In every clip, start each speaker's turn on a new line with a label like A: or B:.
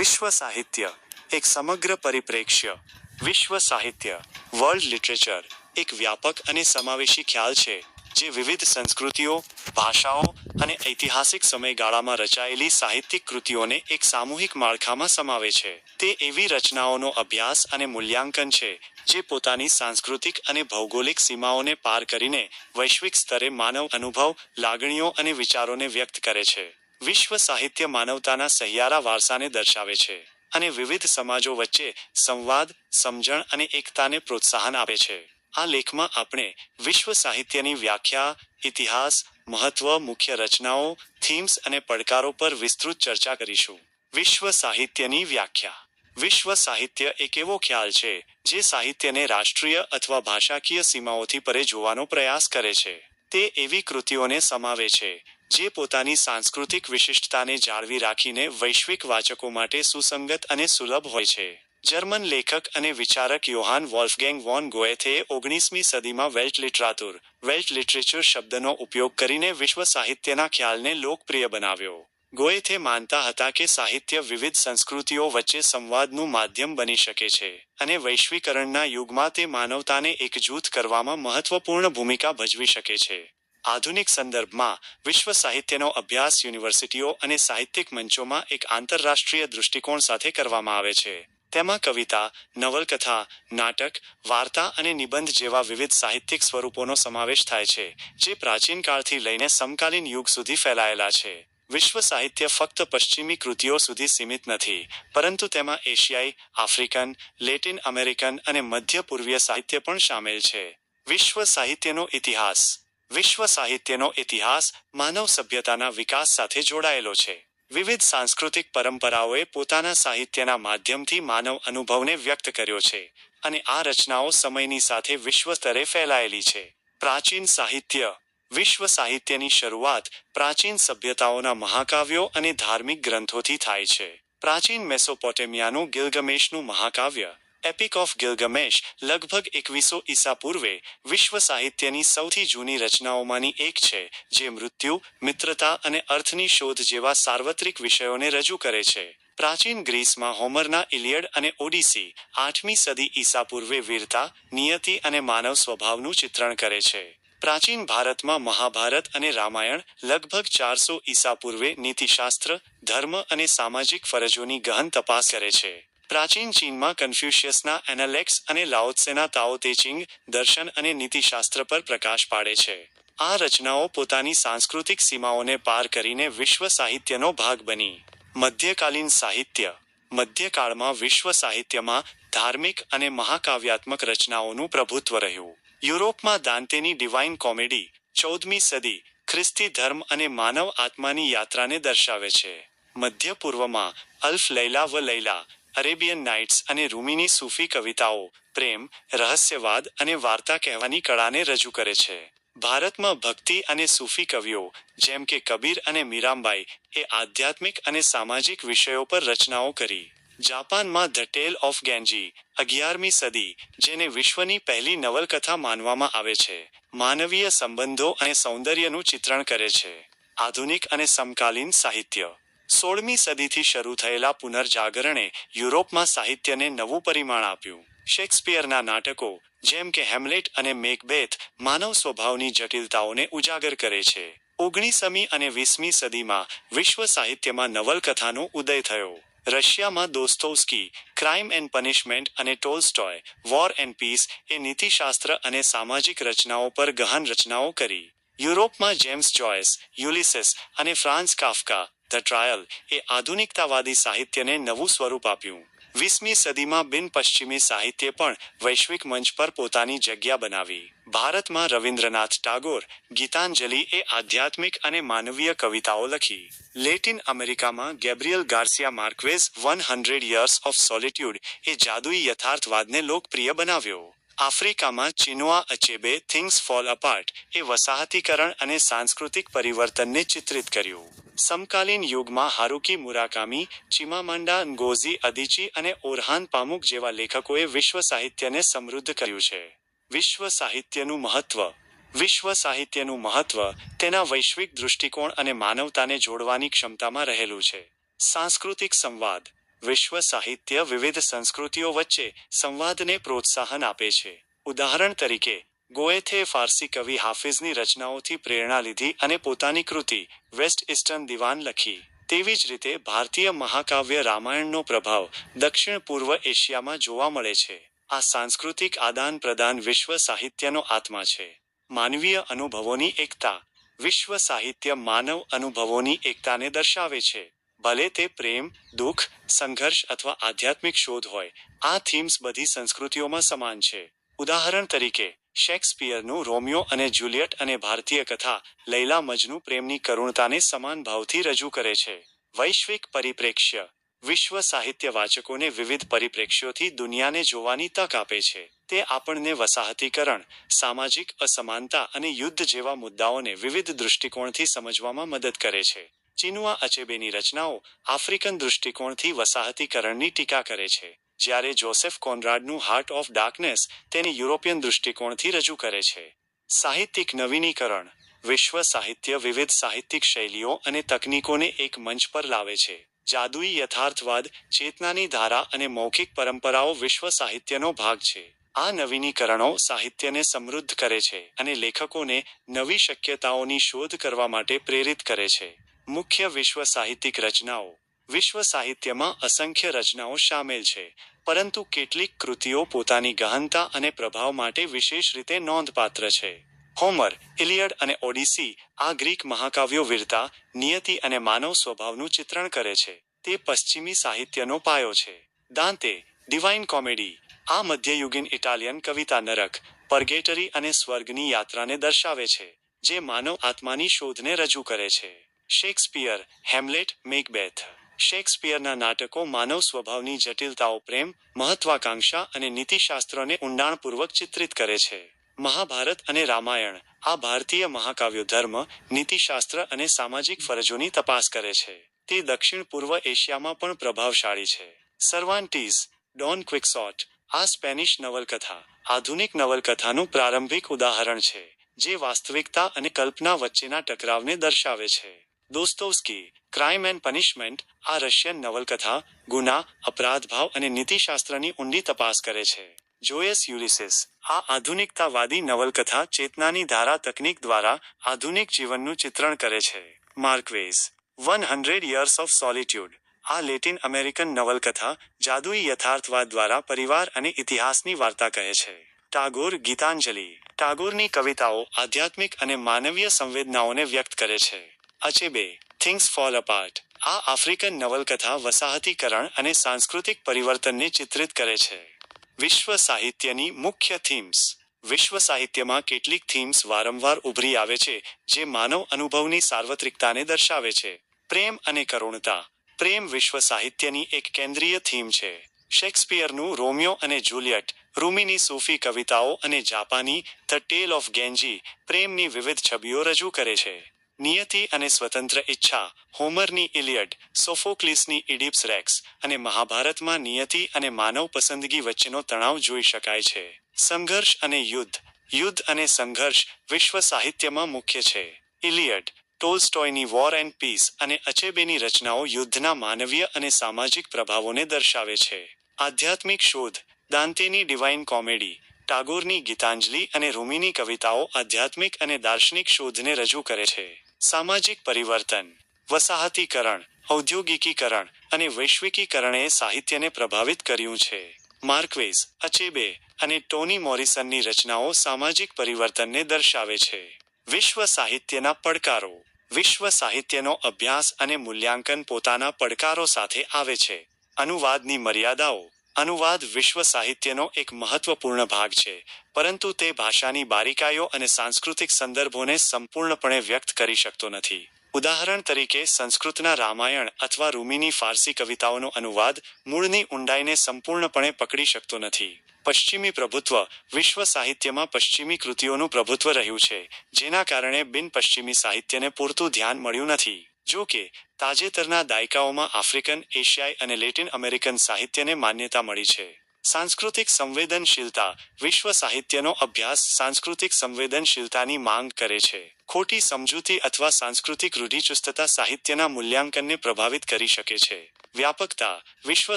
A: વિશ્વ સાહિત્ય, એક સમગ્ર પરિપ્રેક્ષ્ય. વિશ્વ સાહિત્ય વર્લ્ડ લિટરેચર એક વ્યાપક અને સમાવેશી ખ્યાલ છે, જે વિવિધ સંસ્કૃતિઓ, ભાષાઓ અને ઐતિહાસિક સમયગાળામાં રચાયેલી સાહિત્યિક કૃતિઓને એક સામૂહિક માળખામાં સમાવે છે. તે એવી રચનાઓનો અભ્યાસ અને મૂલ્યાંકન છે, જે પોતાની સાંસ્કૃતિક અને ભૌગોલિક સીમાઓને પાર કરીને વૈશ્વિક સ્તરે માનવ અનુભવ, લાગણીઓ અને વિચારોને વ્યક્ત કરે છે. વિશ્વ સાહિત્ય માનવતાના સહિયારા વારસાને દર્શાવે છે અને વિવિધ સમાજો વચ્ચે સંવાદ, સમજણ અને એકતાને પ્રોત્સાહન આપે છે. આ લેખમાં આપણે વિશ્વ સાહિત્યની વ્યાખ્યા, ઇતિહાસ, મહત્વ, મુખ્ય રચનાઓ થીમ્સ અને પડકારો પર વિસ્તૃત ચર્ચા કરીશું. વિશ્વ સાહિત્યની વ્યાખ્યા. વિશ્વ સાહિત્ય એક એવો ખ્યાલ છે જે સાહિત્યને રાષ્ટ્રીય અથવા ભાષાકીય સીમાઓથી પરે જોવાનો પ્રયાસ કરે છે. તે એવી કૃતિઓને સમાવે છે જે પોતાની સાંસ્કૃતિક વિશિષ્ટતાને જાળવી રાખીને વૈશ્વિક વાચકો માટે સુસંગત અને સુલભ હોય છે. જર્મન લેખક અને વિચારક યોહાન વોલ્ફગેંગ વોન ગોએથે ઓગણીસમી સદીમાં વેલ્ટ લિટરાતુર, વેલ્ટ લિટરેચર શબ્દનો ઉપયોગ કરીને વિશ્વ સાહિત્યના ખ્યાલને લોકપ્રિય બનાવ્યો. ગોએથે માનતા હતા કે સાહિત્ય વિવિધ સંસ્કૃતિઓ વચ્ચે સંવાદનું માધ્યમ બની શકે છે અને વૈશ્વીકરણના યુગમાં તે માનવતાને એકજૂથ કરવામાં મહત્વપૂર્ણ ભૂમિકા ભજવી શકે છે. આધુનિક સંદર્ભમાં વિશ્વ સાહિત્યનો અભ્યાસ યુનિવર્સિટીઓ અને સાહિત્યિક મંચોમાં એક આંતરરાષ્ટ્રીય દૃષ્ટિકોણ સાથે કરવામાં આવે છે. તેમાં કવિતા, નવલકથા, નાટક, વાર્તા અને નિબંધ જેવા વિવિધ સાહિત્યિક સ્વરૂપોનો સમાવેશ થાય છે, જે પ્રાચીન કાળથી લઈને સમકાલીન યુગ સુધી ફેલાયેલા છે. વિશ્વ સાહિત્ય ફક્ત પશ્ચિમી કૃતિઓ સુધી સીમિત નથી, પરંતુ તેમાં એશિયાઈ, આફ્રિકન, લેટિન અમેરિકન અને મધ્ય પૂર્વીય સાહિત્ય પણ સામેલ છે. વિશ્વ સાહિત્યનો ઇતિહાસ વિશ્વ સાહિત્યનો ઇતિહાસ માનવ સભ્યતાના વિકાસ સાથે જોડાયેલો છે. વિવિધ સાંસ્કૃતિક પરંપરાઓએ પોતાના સાહિત્યના માધ્યમથી માનવ અનુભવને વ્યક્ત કર્યો છે અને આ રચનાઓ સમયની સાથે વિશ્વ સ્તરે ફેલાયેલી છે. પ્રાચીન સાહિત્ય. વિશ્વ સાહિત્યની શરૂઆત પ્રાચીન સભ્યતાઓના મહાકાવ્યો અને ધાર્મિક ગ્રંથોથી થાય છે. પ્રાચીન મેસોપોટેમિયાનું ગિલગમેશનું મહાકાવ્ય એપિક ઓફ ગિલગમેશ લગભગ એકવીસો ઈસા પૂર્વે વિશ્વ સાહિત્યની સૌથી જૂની રચનાઓમાંની એક છે, જે મૃત્યુ, મિત્રતા અને અર્થની શોધ જેવા સાર્વત્રિક વિષયોને રજૂ કરે છે. પ્રાચીન ગ્રીસમાં હોમરના ઇલિયડ અને ઓડિસી આઠમી સદી ઈસા પૂર્વે વીરતા, નિયતિ અને માનવ સ્વભાવનું ચિત્રણ કરે છે. પ્રાચીન ભારતમાં મહાભારત અને રામાયણ લગભગ ચારસો ઈસા પૂર્વે નીતિશાસ્ત્ર, ધર્મ અને સામાજિક ફરજોની ગહન તપાસ કરે છે. પ્રાચીન ચીનમાં કન્ફ્યુશિયસના એનાલેક્સ અને લાઓત્સેના તાઓ તેચિંગ દર્શન અને નીતિશાસ્ત્ર પર પ્રકાશ પાડે છે. આ રચનાઓ પોતાની સાંસ્કૃતિક સીમાઓને પાર કરીને વિશ્વ સાહિત્યનો ભાગ બની. મધ્યકાલીન સાહિત્ય. મધ્યકાળમાં વિશ્વ સાહિત્યમાં ધાર્મિક અને મહાકાવ્યાત્મક રચનાઓનું પ્રભુત્વ રહ્યું. યુરોપમાં દાંતેની ડિવાઇન કોમેડી ચૌદમી સદી, ખ્રિસ્તી ધર્મ અને માનવ આત્માની યાત્રાને દર્શાવે છે. મધ્ય પૂર્વમાં અલ્ફ લૈલા વ લૈલા અરેબિયન નાઇટ્સ અને રૂમીની સૂફી કવિતાઓ, પ્રેમ, રહસ્યવાદ અને વાર્તા કહેવાની કળાને રજૂ કરે છે. ભારતમાં ભક્તિ અને સૂફી કવિઓ, જેમ કે કબીર અને મીરાંબાઈ, એ આધ્યાત્મિક અને સામાજિક વિષયો પર રચનાઓ કરી. જાપાનમાં ધ ટેલ ઓફ ગેન્જી, અગિયારમી સદી, જેને વિશ્વની પહેલી નવલકથા માનવામાં આવે છે, માનવીય સંબંધો અને સૌંદર્યનું ચિત્રણ કરે છે. આધુનિક અને સમકાલીન સાહિત્ય. સોળમી સદીથી શરૂ થયેલા પુનર્જાગરણે યુરોપમાં સાહિત્યને નવું પરિમાણ આપ્યું. શેક્સપિયરના નાટકો, જેમ કે હેમલેટ અને મેકબેથ, માનવ સ્વભાવની જટિલતાઓને ઉજાગર કરે છે. ઓગણીસમી અને વીસમી સદીમાં વિશ્વ સાહિત્યમાં નવલકથાનો ઉદય થયો. રશિયામાં દોસ્તોવસ્કી ક્રાઇમ એન્ડ પનિશમેન્ટ અને ટોલસ્ટોય વોર એન્ડ પીસ એ નીતિશાસ્ત્ર અને સામાજિક રચનાઓ પર ગહન રચનાઓ કરી. યુરોપમાં જેમ્સ જોયસ, યુલિસિસ અને ફ્રાન્સ કાફકા ધ ટ્રાયલ એ આધુનિકતાવાદી સાહિત્યને નવું સ્વરૂપ આપ્યું. વીસમી સદીમાં બિન પશ્ચિમી સાહિત્ય પણ વૈશ્વિક મંચ પર પોતાની જગ્યા બનાવી. ભારતમાં રવિન્દ્રનાથ ટાગોર ગીતાંજલિ એ આધ્યાત્મિક અને માનવીય કવિતાઓ લખી. લેટિન અમેરિકામાં Gabriel Garcia Marquez One Hundred Years of Solitude એ જાદુઈ યથાર્થવાદને લોકપ્રિય બનાવ્યો. આફ્રિકામાં Chinua Achebe Things Fall Apart એ વસાહતીકરણ અને સાંસ્કૃતિક પરિવર્તનને ચિત્રિત કર્યું. સમકાલીન યુગમાં હારુકી મુરાકામી, ચિમામાંડા ગોઝી અદિચી અને ઓરહાન પામુક જેવા લેખકોએ વિશ્વ સાહિત્યને સમૃદ્ધ કર્યું છે. વિશ્વ સાહિત્યનું મહત્વ. વિશ્વ સાહિત્યનું મહત્વ તેના વૈશ્વિક દૃષ્ટિકોણ અને માનવતાને જોડવાની ક્ષમતામાં રહેલું છે. સાંસ્કૃતિક સંવાદ. વિશ્વ સાહિત્ય વિવિધ સંસ્કૃતિઓ વચ્ચે સંવાદને પ્રોત્સાહન આપે છે. ઉદાહરણ તરીકે, ગોએથે ફારસી કવિ હાફિઝની રચનાઓથી પ્રેરણા લીધી અને પોતાની કૃતિ વેસ્ટ ઇસ્ટર્ન દિવાન લખી. તેવી જ રીતે ભારતીય મહાકાવ્ય રામાયણનો પ્રભાવ દક્ષિણ પૂર્વ એશિયામાં જોવા મળે છે. આ સાંસ્કૃતિક આદાન પ્રદાન વિશ્વ સાહિત્યનો આત્મા છે. માનવીય અનુભવોની એકતા વિશ્વ સાહિત્ય માનવ અનુભવોની એકતાને દર્શાવે છે. ભલે તે પ્રેમ, દુઃખ, સંઘર્ષ અથવા આધ્યાત્મિક શોધ હોય, આ થીમ્સ બધી સંસ્કૃતિઓમાં સમાન છે. ઉદાહરણ તરીકે, શેક્સપિયરનું રોમિયો અને જુલિયટ અને ભારતીય કથા લૈલા મજનુ પ્રેમની કરુણતાને સમાન ભાવથી રજૂ કરે છે. વૈશ્વિક પરિપ્રેક્ષ્ય, વિશ્વ સાહિત્ય વાચકોને વિવિધ પરિપ્રેક્ષ્યોથી દુનિયાને જોવાની તક આપે છે. તે આપણને વસાહતીકરણ, સામાજિક અસમાનતા અને યુદ્ધ જેવા મુદ્દાઓને વિવિધ દૃષ્ટિકોણથી સમજવામાં મદદ કરે છે. ચિનુઆ અચેબેની રચનાઓ આફ્રિકન દૃષ્ટિકોણથી વસાહતીકરણની ટીકા કરે છે, જ્યારે જોસેફ કોનરાડનું હાર્ટ ઓફ ડાર્કનેસ તેની યુરોપિયન દૃષ્ટિકોણથી રજૂ કરે છે. સાહિત્યિક નવીનીકરણ, વિશ્વ સાહિત્ય વિવિધ સાહિત્યિક શૈલીઓ અને તકનીકોને એક મંચ પર લાવે છે. જાદુઈ યથાર્થવાદ, ચેતનાની ધારા અને મૌખિક પરંપરાઓ વિશ્વ સાહિત્યનો ભાગ છે. આ નવીનીકરણો સાહિત્યને સમૃદ્ધ કરે છે અને લેખકોને નવી શક્યતાઓની શોધ કરવા માટે પ્રેરિત કરે છે. મુખ્ય વિશ્વ સાહિત્યિક રચનાઓ. વિશ્વ સાહિત્યમાં અસંખ્ય રચનાઓ સામેલ છે, પરંતુ કેટલીક કૃતિઓ પોતાની ગહનતા અને પ્રભાવ માટે વિશેષ રીતે નોંધપાત્ર છે. હોમર, ઇલિયડ અને ઓડિસી આ ગ્રીક મહાકાવ્યો વીરતા, નિયતિ અને માનવ સ્વભાવનું ચિત્રણ કરે છે. તે પશ્ચિમી સાહિત્યનો પાયો છે. દાંતે, ડિવાઇન કોમેડી, આ મધ્યયુગીન ઇટાલિયન કવિતા નરક, પરગેટરી અને સ્વર્ગની યાત્રાને દર્શાવે છે, જે માનવ આત્માની શોધને રજૂ કરે છે. Shakespeare, Hamlet, Macbeth. શેક્સપિયરના નાટકો માનવ સ્વભાવની જટિલતાઓ, પ્રેમ, મહત્વાકાંક્ષા અને નીતિશાસ્ત્રોને ઊંડાણપૂર્વક ચિત્રિત કરે છે. મહાભારત અને રામાયણ આ ભારતીય મહાકાવ્યો ધર્મ, નીતિશાસ્ત્ર અને સામાજિક ફરજોની તપાસ કરે છે. તે દક્ષિણ પૂર્વ એશિયામાં પણ પ્રભાવશાળી છે. સર્વાન્ટીઝ ડોન ક્વિકસોટ, આ સ્પેનિશ નવલકથા, આધુનિક નવલકથાનું પ્રારંભિક ઉદાહરણ છે, જે વાસ્તવિકતા અને કલ્પના વચ્ચેના ટકરાવને દર્શાવે છે. દોસ્તોવ્સ્કી ક્રાઇમ એન્ડ પનિશમેન્ટ આ રશિયન નવલકથા, ગુના, અપરાધભાવ અને નીતિશાસ્ત્રની ઊંડી તપાસ કરે છે. જોયસ યુલિસિસ, આ આધુનિકતાવાદી નવલકથા ચેતનાની ધારા તકનીક દ્વારા આધુનિક જીવનનું ચિત્રણ કરે છે. Marquez, one hundred years of solitude, આ લેટિન અમેરિકન નવલકથા જાદુઈ યથાર્થવાદ દ્વારા પરિવાર અને ઇતિહાસની વાર્તા કહે છે. ટાગોર ગીતાંજલિ, ટાગોરની કવિતાઓ આધ્યાત્મિક અને માનવીય સંવેદનાઓને વ્યક્ત કરે છે. અચેબે થિંગ્સ ફોલ અપાર્ટ આ આફ્રિકન નવલકથા વસાહતીકરણ અને સાંસ્કૃતિક પરિવર્તનને ચિત્રિત કરે છે. વિશ્વ સાહિત્યની મુખ્ય થીમ્સ વિશ્વ સાહિત્યમાં કેટલીક થીમ્સ વારંવાર ઉભરી આવે છે, જે માનવ અનુભવની સાર્વત્રિકતાને દર્શાવે છે. પ્રેમ અને કરુણતા, પ્રેમ વિશ્વ સાહિત્યની એક કેન્દ્રીય થીમ છે. શેક્સપિયરનું રોમિયો અને જુલિયટ, રૂમીની સૂફી કવિતાઓ અને જાપાની ધ ટેલ ઓફ ગેન્જી પ્રેમની વિવિધ છબીઓ રજૂ કરે છે. નિયતિ અને સ્વતંત્ર ઈચ્છા, હોમરની ઇલિયડ, સોફોક્લિસની ઇડિપ્સ રેક્સ અને મહાભારતમાં નિયતિ અને માનવ પસંદગી વચ્ચેનો તણાવ જોઈ શકાય છે. સંઘર્ષ અને યુદ્ધ યુદ્ધ અને સંઘર્ષ વિશ્વ સાહિત્યમાં મુખ્ય છે. ઇલિયડ, ટોલ્સ્ટોયની વોર એન્ડ પીસ અને અચેબેની રચનાઓ યુદ્ધના માનવીય અને સામાજિક પ્રભાવોને દર્શાવે છે. આધ્યાત્મિક શોધ, દાંતેની ડિવાઇન કોમેડી, ટાગોરની ગીતાંજલિ અને રૂમીની કવિતાઓ આધ્યાત્મિક અને દાર્શનિક શોધને રજૂ કરે છે. સામાજિક પરિવર્તન, વસાહતીકરણ, ઔદ્યોગિકીકરણ અને વૈશ્વિકીકરણે સાહિત્યને પ્રભાવિત કર્યું છે. માર્કવેઝ, અચેબે અને ટોની મોરિસનની રચનાઓ સામાજિક પરિવર્તનને દર્શાવે છે. વિશ્વ સાહિત્યના પડકારો. વિશ્વ સાહિત્યનો અભ્યાસ અને મૂલ્યાંકન પોતાના પડકારો સાથે આવે છે. અનુવાદની મર્યાદાઓ અનુવાદ વિશ્વ સાહિત્યનો એક મહત્વપૂર્ણ ભાગ છે, પરંતુ તે ભાષાની બારીકાઈઓ અને સાંસ્કૃતિક સંદર્ભોને સંપૂર્ણપણે વ્યક્ત કરી શકતો નથી. ઉદાહરણ તરીકે, સંસ્કૃતના રામાયણ અથવા રૂમીની ફારસી કવિતાઓનો અનુવાદ મૂળની ઊંડાઈને સંપૂર્ણપણે પકડી શકતો નથી. પશ્ચિમી પ્રભુત્વ વિશ્વ સાહિત્યમાં પશ્ચિમી કૃતિઓનું પ્રભુત્વ રહ્યું છે, જેના કારણે બિન પશ્ચિમી સાહિત્યને પૂરતું ધ્યાન મળ્યું નથી. જો કે, તાજેતરના દાયકાઓમાં આફ્રિકન, એશિયાઈ અને લેટિન અમેરિકન સાહિત્યને માન્યતા મળી છે. સાંસ્કૃતિક સંવેદનશીલતા વિશ્વ સાહિત્યનો અભ્યાસ સાંસ્કૃતિક સંવેદનશીલતાની માંગ કરે છે. ખોટી સમજૂતી અથવા સાંસ્કૃતિક રૂઢિચુસ્તતા સાહિત્યના મૂલ્યાંકનને પ્રભાવિત કરી શકે છે. વ્યાપકતા વિશ્વ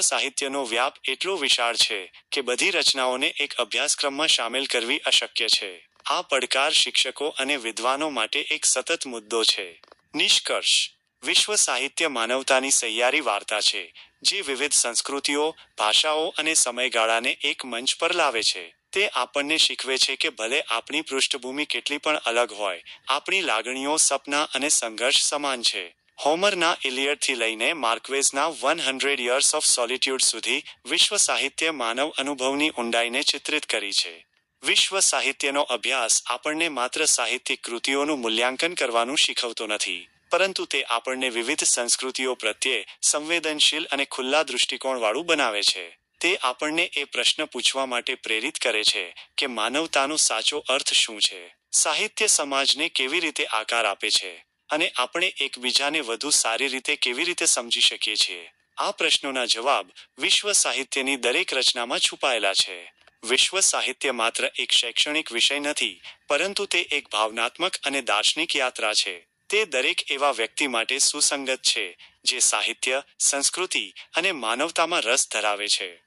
A: સાહિત્યનો વ્યાપ એટલો વિશાળ છે કે બધી રચનાઓને એક અભ્યાસક્રમમાં સામેલ કરવી અશક્ય છે. આ પડકાર શિક્ષકો અને વિદ્વાનો માટે એક સતત મુદ્દો છે. નિષ્કર્ષ. વિશ્વ સાહિત્ય માનવતાની સહિયારી વાર્તા છે, જે વિવિધ સંસ્કૃતિઓ, ભાષાઓ અને સમયગાળાને એક મંચ પર લાવે છે. તે આપણને શીખવે છે કે ભલે આપણી પૃષ્ઠભૂમિ કેટલી પણ અલગ હોય, આપણી લાગણીઓ સપના અને સંઘર્ષ સમાન છે. હોમરના ઇલિયડથી લઈને માર્કવેઝના one hundred years of solitude સુધી વિશ્વ સાહિત્ય માનવ અનુભવની ઊંડાઈને ચિત્રિત કરી છે. વિશ્વ સાહિત્યનો અભ્યાસ આપણને માત્ર સાહિત્યિક કૃતિઓનું મૂલ્યાંકન કરવાનું શીખવતો નથી, પરંતુ તે આપણને વિવિધ સંસ્કૃતિઓ પ્રત્યે સંવેદનશીલ અને ખુલ્લા દૃષ્ટિકોણવાળું બનાવે છે. તે આપણને એ પ્રશ્ન પૂછવા માટે પ્રેરિત કરે છે કે માનવતાનો સાચો અર્થ શું છે. સાહિત્ય સમાજને કેવી રીતે આકાર આપે છે અને આપણે એકબીજાને વધુ સારી રીતે કેવી રીતે સમજી શકીએ છીએ? આ પ્રશ્નોના જવાબ વિશ્વ સાહિત્યની દરેક રચનામાં છુપાયેલા છે. વિશ્વ સાહિત્ય માત્ર એક શૈક્ષણિક વિષય નથી, પરંતુ તે એક ભાવનાત્મક અને દાર્શનિક યાત્રા છે. તે દરેક એવા વ્યક્તિ માટે સુસંગત છે, જે સાહિત્ય, સંસ્કૃતિ અને માનવતામાં રસ ધરાવે છે.